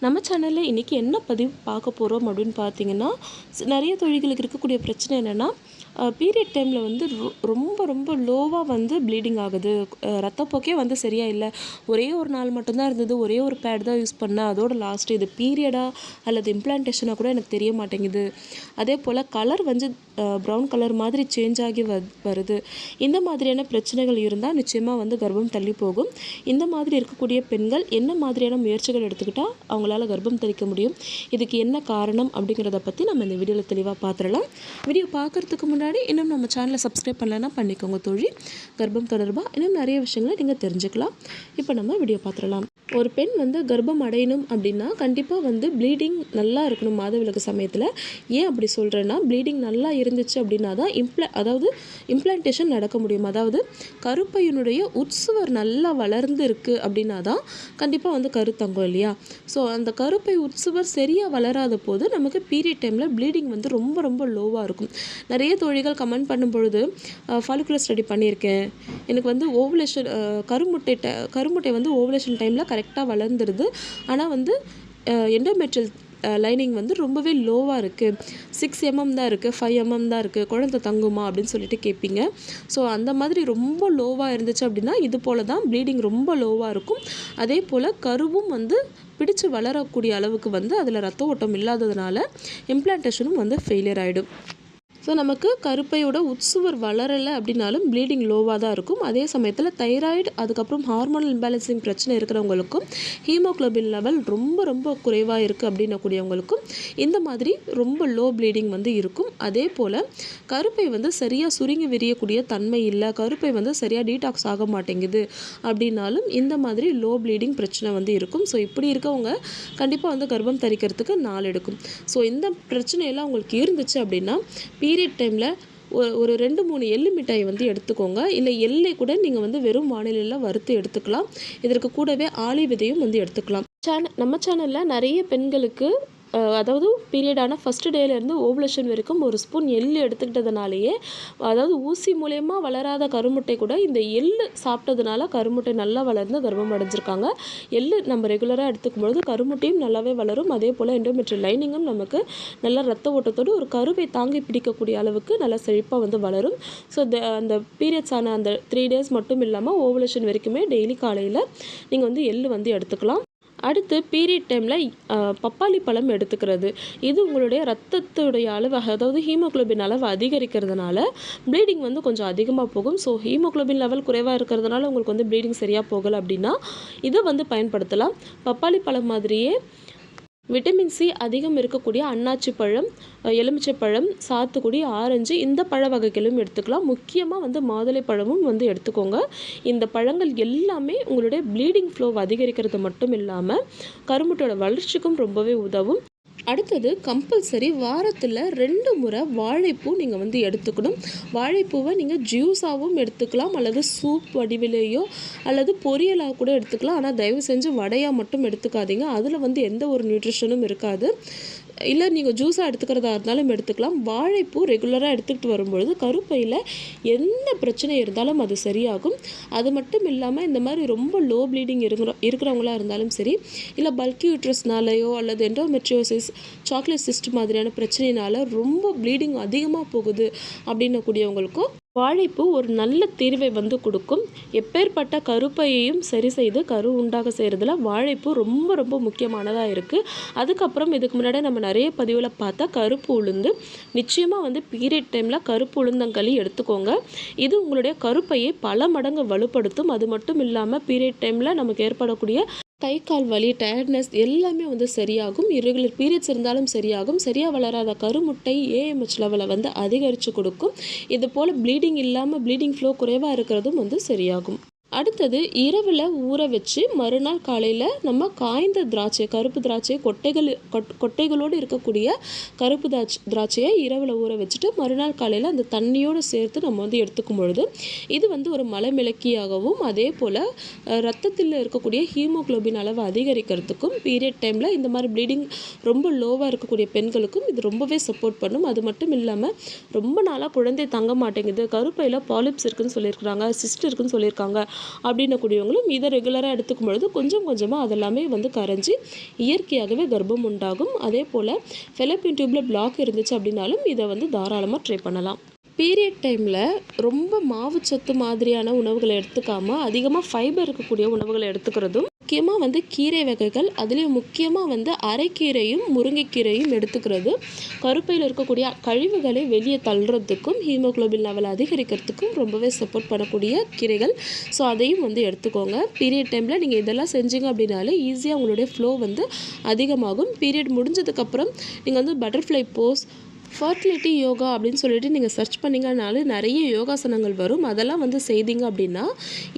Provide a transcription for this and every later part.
நம்ம சேனலில் இன்றைக்கி என்ன பதிவு பார்க்க போகிறோம் அப்படின்னு பார்த்தீங்கன்னா நிறைய தொழில்களுக்கு இருக்கக்கூடிய பிரச்சனை என்னென்னா பீரியட் டைமில் வந்து ரொ- ரொம்ப ரொம்ப லோவாக வந்து ப்ளீடிங் ஆகுது. ரத்தப்போக்கே வந்து சரியாக இல்லை. ஒரே ஒரு நாள் மட்டும்தான் இருந்தது. ஒரே ஒரு பேட் தான் யூஸ் பண்ணேன். அதோட லாஸ்ட் இது பீரியடா அல்லது இம்ப்ளான்டேஷனாக கூட எனக்கு தெரிய மாட்டேங்குது. அதே போல் கலர் வந்து ப்ரௌன் கலர் மாதிரி சேஞ்ச் ஆகி வ வருது. இந்த மாதிரியான பிரச்சனைகள் இருந்தால் நிச்சயமாக வந்து கர்ப்பம் தள்ளி போகும். இந்த மாதிரி இருக்கக்கூடிய பெண்கள் என்ன மாதிரியான முயற்சிகள் எடுத்துக்கிட்டால் உங்களால் கர்ப்பம் தரிக்க முடியும். இதுக்கு என்ன காரணம் அப்படிங்கிறத பற்றி நம்ம இந்த வீடியோவில் தெளிவாக பார்த்துடலாம் வீடியோ பார்க்குறதுக்கு முன்னாடி இன்னும் நம்ம சேனலை சப்ஸ்கிரைப் பண்ணலைன்னா பண்ணிக்கோங்க தோழி. கர்ப்பம் தொடர்பாக இன்னும் நிறைய விஷயங்களை நீங்கள் தெரிஞ்சுக்கலாம். இப்போ நம்ம வீடியோ பார்த்துடலாம் ஒரு பெண் வந்து கர்ப்பம் அடையணும் அப்படின்னா கண்டிப்பாக வந்து ப்ளீடிங் நல்லா இருக்கணும் மாதவிலக்கு சமயத்தில். ஏன் அப்படி சொல்கிறேன்னா ப்ளீடிங் நல்லா இருந்துச்சு அப்படின்னா தான் இம்ப்ள அதாவது இம்ப்ளான்டேஷன் நடக்க முடியும். அதாவது கருப்பையினுடைய உட்சுவர் நல்லா வளர்ந்து இருக்குது அப்படின்னா தான் கண்டிப்பாக வந்து கருத்தங்கும் இல்லையா? ஸோ அந்த கருப்பை உட்சுவர் சரியாக வளராத போது நமக்கு பீரியட் டைமில் ப்ளீடிங் வந்து ரொம்ப ரொம்ப லோவாக இருக்கும். நிறைய தோழிகள் கமெண்ட் பண்ணும் பொழுது ஃபாலிகுலர் ஸ்டடி பண்ணியிருக்கேன். எனக்கு வந்து ஓவலேஷன் கருமுட்டை கருமுட்டை வந்து ஓவலேஷன் டைமில் கரெக்ட் கரெக்டாக வளர்ந்துருது. ஆனால் வந்து எண்டோமெட்ரியல் லைனிங் வந்து ரொம்பவே லோவாக இருக்குது சிக்ஸ் எம்எம் தான் இருக்குது ஃபைவ் எம்எம் தான் இருக்குது குழந்தை தங்குமா அப்படின்னு சொல்லிட்டு கேட்பீங்க ஸோ அந்த மாதிரி ரொம்ப லோவாக இருந்துச்சு அப்படின்னா இது போல தான் ப்ளீடிங் ரொம்ப லோவாக இருக்கும். அதே போல் கருவும் வந்து பிடிச்சு வளரக்கூடிய அளவுக்கு வந்து அதில் ரத்த ஓட்டம் இல்லாததுனால இம்ப்ளான்டேஷனும் வந்து ஃபெயிலியர் ஆகிடும் ஸோ நமக்கு கருப்பையோட உட்சுவர் வளரலை அப்படின்னாலும் ப்ளீடிங் லோவாக தான் இருக்கும். அதே சமயத்தில் தைராய்டு அதுக்கப்புறம் ஹார்மோனல் இம்பேலன்சிங் பிரச்சனை இருக்கிறவங்களுக்கும் ஹீமோக்ளோபின் லெவல் ரொம்ப ரொம்ப குறைவாக இருக்குது அப்படின்னக்கூடியவங்களுக்கும் இந்த மாதிரி ரொம்ப லோ ப்ளீடிங் வந்து இருக்கும். அதே போல் கருப்பை வந்து சரியாக சுருங்கி விரியக்கூடிய தன்மை இல்லை கருப்பை வந்து சரியாக டீடாக்ஸ் ஆக மாட்டேங்குது அப்படின்னாலும் இந்த மாதிரி லோ ப்ளீடிங் பிரச்சனை வந்து இருக்கும். ஸோ இப்படி இருக்கவங்க கண்டிப்பாக வந்து கர்ப்பம் தரிக்கிறதுக்கு நாள் எடுக்கும். ஸோ இந்த பிரச்சனையெல்லாம் உங்களுக்கு இருந்துச்சு அப்படின்னா பீரியட் டைமில் ஒரு ஒரு ரெண்டு மூணு எள்ளு மிட்டாய் வந்து எடுத்துக்கோங்க. இல்லை எள்ளை கூட நீங்கள் வந்து வெறும் வானிலையில் வறுத்து எடுத்துக்கலாம். இதற்கு கூடவே ஆளி விதையும் வந்து எடுத்துக்கலாம். சேனல் நம்ம சேனலில் நிறைய பெண்களுக்கு அதாவது பீரியடான ஃபஸ்ட்டு டேலேருந்து ஓவலேஷன் வரைக்கும் ஒரு ஸ்பூன் எள்ளு எடுத்துக்கிட்டதுனாலேயே அதாவது ஊசி மூலயமா வளராத கருமுட்டை கூட இந்த எள்ளு சாப்பிட்டதுனால கருமுட்டை நல்லா வளர்ந்து கர்ப்பம் அடைஞ்சிருக்காங்க. எள்ளு நம்ம ரெகுலராக எடுத்துக்கும் பொழுது கருமுட்டையும் நல்லாவே வளரும். அதே போல் எண்டோமெட்ரியல் லைனிங்கும் நமக்கு நல்ல ரத்த ஓட்டத்தோடு ஒரு கருவை தாங்கி பிடிக்கக்கூடிய அளவுக்கு நல்லா செழிப்பாக வந்து வளரும். ஸோ அந்த பீரியட்ஸ் ஆன அந்த த்ரீ டேஸ் மட்டும் இல்லாமல் ஓவலேஷன் வரைக்குமே டெய்லி காலையில் நீங்கள் வந்து எள்ளு வந்து எடுத்துக்கலாம். அடுத்து பீரியட் டைமில் பப்பாளி பழம் எடுத்துக்கிறது. இது உங்களுடைய ரத்தத்துடைய அளவு அதாவது ஹீமோகுளோபின் அளவு அதிகரிக்கிறதுனால ப்ளீடிங் வந்து கொஞ்சம் அதிகமாக போகும். ஸோ ஹீமோகுளோபின் லெவல் குறைவாக இருக்கிறதுனால உங்களுக்கு வந்து ப்ளீடிங் சரியாக போகலை அப்படின்னா இதை வந்து பயன்படுத்தலாம். பப்பாளி பழம் மாதிரியே விட்டமின் சி அதிகம் இருக்கக்கூடிய அன்னாச்சி பழம் எலுமிச்சைப்பழம் எலுமிச்சை பழம் சாத்துக்குடி ஆரஞ்சு இந்த பழ வகைகளும் எடுத்துக்கலாம். முக்கியமாக வந்து மாதுளை பழமும் வந்து எடுத்துக்கோங்க. இந்த பழங்கள் எல்லாமே உங்களுடைய ப்ளீடிங் ஃப்ளோ அதிகரிக்கிறது மட்டும் இல்லாமல் கருமுட்டோட வளர்ச்சிக்கும் ரொம்பவே உதவும். அடுத்தது கம்பல்சரி வாரத்தில் ரெண்டு முறை வாழைப்பூ நீங்கள் வந்து எடுத்துக்கணும். வாழைப்பூவை நீங்கள் ஜூஸாகவும் எடுத்துக்கலாம் அல்லது சூப் வடிவிலேயோ அல்லது பொரியலாக கூட எடுத்துக்கலாம். ஆனால் தயவு செஞ்சு வடையாக மட்டும் எடுத்துக்காதீங்க. அதில் வந்து எந்த ஒரு நியூட்ரிஷனும் இருக்காது. இல்லை நீங்கள் ஜூஸாக எடுத்துக்கிறதா இருந்தாலும் எடுத்துக்கலாம். வாழைப்பூ ரெகுலராக எடுத்துக்கிட்டு வரும்பொழுது கருப்பையில் எந்த பிரச்சனை இருந்தாலும் அது சரியாகும். அது மட்டும் இல்லாமல் இந்த மாதிரி ரொம்ப லோ ப்ளீடிங் இருக்கிற இருக்கிறவங்களா இருந்தாலும் சரி இல்லை பல்கி யூட்ரஸ்னாலேயோ அல்லது எண்டோமெட்ரியோசிஸ் சாக்லேட் சிஸ்ட் மாதிரியான பிரச்சனையினால ரொம்ப ப்ளீடிங் அதிகமாக போகுது அப்படின்னக்கூடியவங்களுக்கும் வாழைப்பூ ஒரு நல்ல தீர்வை வந்து கொடுக்கும். எப்பேற்பட்ட கருப்பையையும் சரி செய்து கரு உண்டாக செய்கிறதுல வாழைப்பூ ரொம்ப ரொம்ப முக்கியமானதாக இருக்குது அதுக்கப்புறம் இதுக்கு முன்னாடி நம்ம நிறைய பதிவில் பார்த்தா கருப்பு உளுந்து. நிச்சயமாக வந்து பீரியட் டைமில் கருப்பு உளுந்தங்களி எடுத்துக்கோங்க. இது உங்களுடைய கருப்பையை பல மடங்கு வலுப்படுத்தும். அது மட்டும் இல்லாமல் பீரியட் டைமில் நமக்கு ஏற்படக்கூடிய கை கால் வலி டயர்ட்னஸ் எல்லாமே வந்து சரியாகும். இரெகுலர் பீரியட்ஸ் இருந்தாலும் சரியாகும். சரியாக வளராத கருமுட்டை ஏஎம்ஹெச் லெவலை வந்து அதிகரித்து கொடுக்கும். இது போல் ப்ளீடிங் இல்லாமல் ப்ளீடிங் ஃப்ளோ குறைவாக இருக்கிறதும் வந்து சரியாகும். அடுத்தது இரவில் ஊற வச்சு மறுநாள் காலையில் நம்ம காய்ந்த திராட்சை கருப்பு திராட்சை கொட்டைகள் கொட் கொட்டைகளோடு இருக்கக்கூடிய கருப்பு திராட்சை திராட்சையை இரவில் ஊற வச்சுட்டு மறுநாள் காலையில் அந்த தண்ணியோடு சேர்த்து நம்ம வந்து எடுத்துக்கும் பொழுது இது வந்து ஒரு மலமிளக்கியாகவும் அதே போல் ரத்தத்தில் இருக்கக்கூடிய ஹீமோகுளோபின் அளவு அதிகரிக்கிறதுக்கும் பீரியட் டைமில் இந்த மாதிரி ப்ளீடிங் ரொம்ப லோவாக இருக்கக்கூடிய பெண்களுக்கும் இது ரொம்பவே சப்போர்ட் பண்ணும். அது மட்டும் இல்லாமல் ரொம்ப நாளாக குழந்தை தங்க மாட்டேங்குது கருப்பையில் பாலிப்ஸ் இருக்குன்னு சொல்லியிருக்கிறாங்க சிஸ்ட் இருக்குன்னு சொல்லியிருக்காங்க. அப்படின்னக்கூடியவங்களும் இதை ரெகுலராக எடுத்துக்கும் பொழுது கொஞ்சம் கொஞ்சமாக அதெல்லாமே வந்து கரைஞ்சி இயற்கையாகவே கர்ப்பம் உண்டாகும். அதே போல் ஃபெலப்பின் டியூப்பில் பிளாக் இருந்துச்சு அப்படின்னாலும் இதை வந்து தாராளமாக ட்ரை பண்ணலாம். பீரியட் டைமில் ரொம்ப மாவுச்சத்து மாதிரியான உணவுகளை எடுத்துக்காமல் அதிகமாக ஃபைபர் இருக்கக்கூடிய உணவுகளை எடுத்துக்கிறதும் முக்கியமாக வந்து கீரை வகைகள் அதுலேயும் முக்கியமாக வந்து அரைக்கீரையும் முருங்கைக்கீரையும் எடுத்துக்கிறது. கருப்பையில் இருக்கக்கூடிய கழிவுகளை வெளியே தள்ளுறதுக்கும் ஹீமோகுளோபின் லெவல் அதிகரிக்கிறதுக்கும் ரொம்பவே சப்போர்ட் பண்ணக்கூடிய கீரைகள். ஸோ அதையும் வந்து எடுத்துக்கோங்க. பீரியட் டைமில் நீங்கள் இதெல்லாம் செஞ்சீங்க அப்படின்னாலே ஈஸியாக உங்களுடைய ஃப்ளோ வந்து அதிகமாகும். பீரியட் முடிஞ்சதுக்கப்புறம் நீங்கள் வந்து பட்டர்ஃப்ளை போஸ் ஃபர்டிலிட்டி யோகா அப்படின்னு சொல்லிட்டு நீங்கள் சர்ச் பண்ணிங்கனாலே நிறைய யோகாசனங்கள் வரும். அதெல்லாம் வந்து செய்தீங்க அப்படின்னா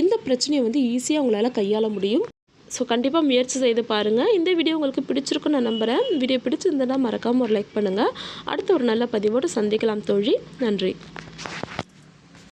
இந்த பிரச்சனையை வந்து ஈஸியாக உங்களால் கையாள முடியும். ஸோ கண்டிப்பாக முயற்சி செய்து பாருங்கள் இந்த வீடியோ உங்களுக்கு பிடிச்சிருக்குன்னு நான் நம்புகிறேன் வீடியோ பிடிச்சிருந்ததுன்னா மறக்காமல் ஒரு லைக் பண்ணுங்கள் அடுத்த ஒரு நல்ல பதிவோடு சந்திக்கலாம் தோழி. நன்றி.